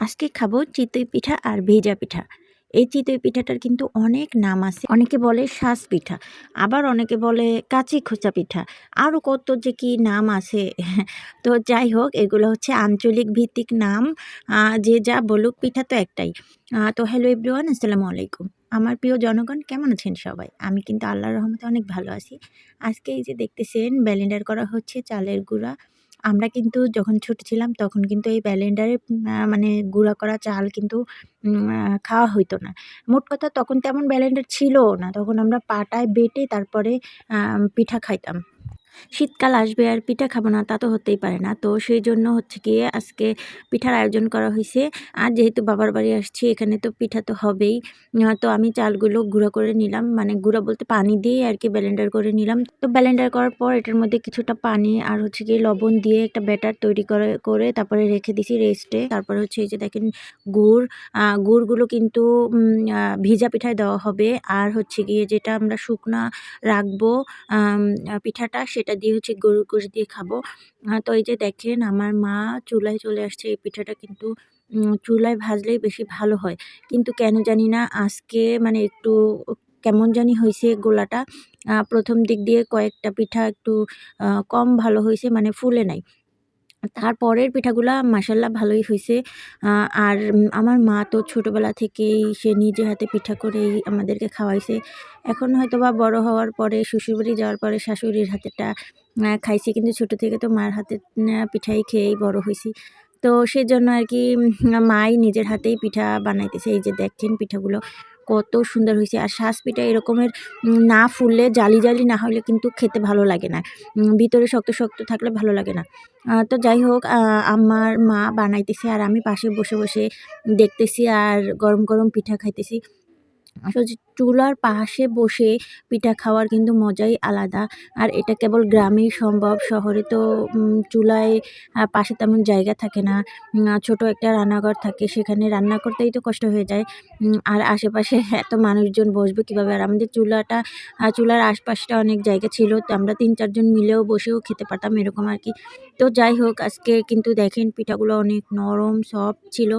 আজকে খাব চিতই পিঠা আর ভেজা পিঠা। এই চিতই পিঠাটার কিন্তু অনেক নাম আছে। অনেকে বলে শ্বাস পিঠা, আবার অনেকে বলে কাঁচি খোঁচা পিঠা। আরও কত যে কি নাম আছে। তো যাই হোক, এগুলো হচ্ছে আঞ্চলিক ভিত্তিক নাম। যে যা বলুক, পিঠা তো একটাই। তো হ্যালো এভরিওয়ান, আসসালামু আলাইকুম। আমার প্রিয় জনগণ, কেমন আছেন সবাই? আমি কিন্তু আল্লাহর রহমতে অনেক ভালো আছি। আজকে এই যে দেখতেছেন, ব্যালেন্ডার করা হচ্ছে চালের গুঁড়া। আমরা কিন্তু যখন ছোট ছিলাম তখন কিন্তু এই ব্যালেন্ডারে মানে গুঁড়া করা চাল কিন্তু খাওয়া হইতো না। মোট কথা তখন তেমন ব্যালেন্ডার ছিলও না। তখন আমরা পাটায় বেটে তারপরে পিঠা খাইতাম। শীতকাল আসবে আর পিঠা খাব না, তা তো হতেই পারে না। তো সেই জন্য হচ্ছে গিয়ে আজকে পিঠার আয়োজন করা হয়েছে। আর যেহেতু বাবার বাড়ি আসছি, এখানে তো পিঠা তো হবেই। তো আমি চালগুলো গুঁড়ো করে নিলাম। মানে গুঁড়ো বলতে পানি দিয়ে আর কি ব্যালেন্ডার করে নিলাম। তো ব্যালেন্ডার করার পর এটার মধ্যে কিছুটা পানি আর হচ্ছে গিয়ে লবণ দিয়ে একটা ব্যাটার তৈরি করে করে তারপরে রেখে দিছি রেস্টে। তারপরে হচ্ছে এই যে দেখেন গুড়। গুড়গুলো কিন্তু ভিজা পিঠায় দেওয়া হবে। আর হচ্ছে গিয়ে যেটা আমরা শুকনা রাখব পিঠাটা সেটা দিয়ে হচ্ছে গরুর গোশ দিয়ে খাব। তো এই যে দেখেন আমার মা চুলায় চলে আসছে, এই পিঠাটা কিন্তু চুলায় ভাজলেই বেশি ভালো হয়। কিন্তু কেন জানি না আজকে মানে একটু কেমন জানি হয়েছে গোলাটা। প্রথম দিক দিয়ে কয়েকটা পিঠা একটু কম ভালো হয়েছে মানে ফুলে নাই। তারপরের পিঠাগুলা মাসাল্লাহ ভালোই হয়েছে আর আমার মা তো ছোটোবেলা থেকেই সে নিজে হাতে পিঠা করেই আমাদেরকে খাওয়াইছে। এখন হয়তো বা বড় হওয়ার পরে, শ্বশুরবাড়ি যাওয়ার পরে শাশুড়ির হাতেটা খাইছি। কিন্তু ছোটো থেকে তো মার হাতে পিঠাই খেয়েই বড় হয়েছি তো সেজন্য আর কি মাই নিজের হাতেই পিঠা বানাইতেছে। এই যে দেখছেন পিঠাগুলো। কত সুন্দর হয়েছে। আর শ্বাস পিঠা এরকমের না ফুললে, জালি জালি না হলে কিন্তু খেতে ভালো লাগে না। ভিতরে শক্ত শক্ত থাকলে ভালো লাগে না। তো যাই হোক আমার মা বানাইতেছে আর আমি পাশে বসে বসে দেখতেছি আর গরম গরম পিঠা খাইতেছি। চুলার পাশে বসে পিঠা খাওয়ার কিন্তু মজাই আলাদা। আর এটা কেবল গ্রামেই সম্ভব, শহরে তো চুলায় পাশে তেমন জায়গা থাকে না। ছোট একটা রান্নাঘর থাকে, সেখানে রান্না করতেই তো কষ্ট হয়ে যায়। আর আশেপাশে এত মানুষজন বসবে কীভাবে? আর আমাদের চুলাটা চুলার আশপাশটা অনেক জায়গা ছিল, তো আমরা তিন, চারজন মিলেও বসেও খেতে পারতাম এরকম আর কি। তো যাই হোক, আজকে কিন্তু দেখেন পিঠাগুলো অনেক নরম সফট ছিল।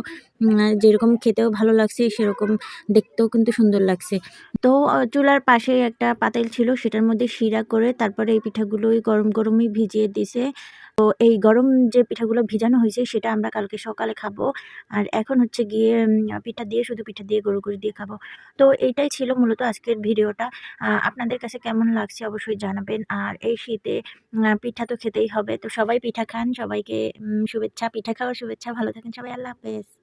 যেরকম খেতেও ভালো লাগছে, সেরকম দেখতেও কিন্তু সুন্দর লাগছে। তো চুলার পাশেই একটা পাতিল ছিল, সেটার মধ্যে শিরা করে তারপরে এই পিঠাগুলোই গরম গরমই ভিজিয়ে দিছে। তো, এই গরম যে পিঠাগুলো ভিজানো হয়েছে, সেটা আমরা কালকে সকালে খাব। আর এখন হচ্ছে গিয়ে পিঠা দিয়ে, শুধু পিঠা দিয়ে গরু গরু দিয়ে খাব। তো, এইটাই ছিল মূলত আজকের ভিডিওটা। আপনাদের কাছে কেমন লাগছে অবশ্যই জানাবেন। আর এই শীতে পিঠা তো খেতেই হবে। তো, সবাই পিঠা খান, সবাইকে শুভেচ্ছা, পিঠা খাওয়ার শুভেচ্ছা। ভালো থাকেন সবাই, আল্লাহ হাফেজ।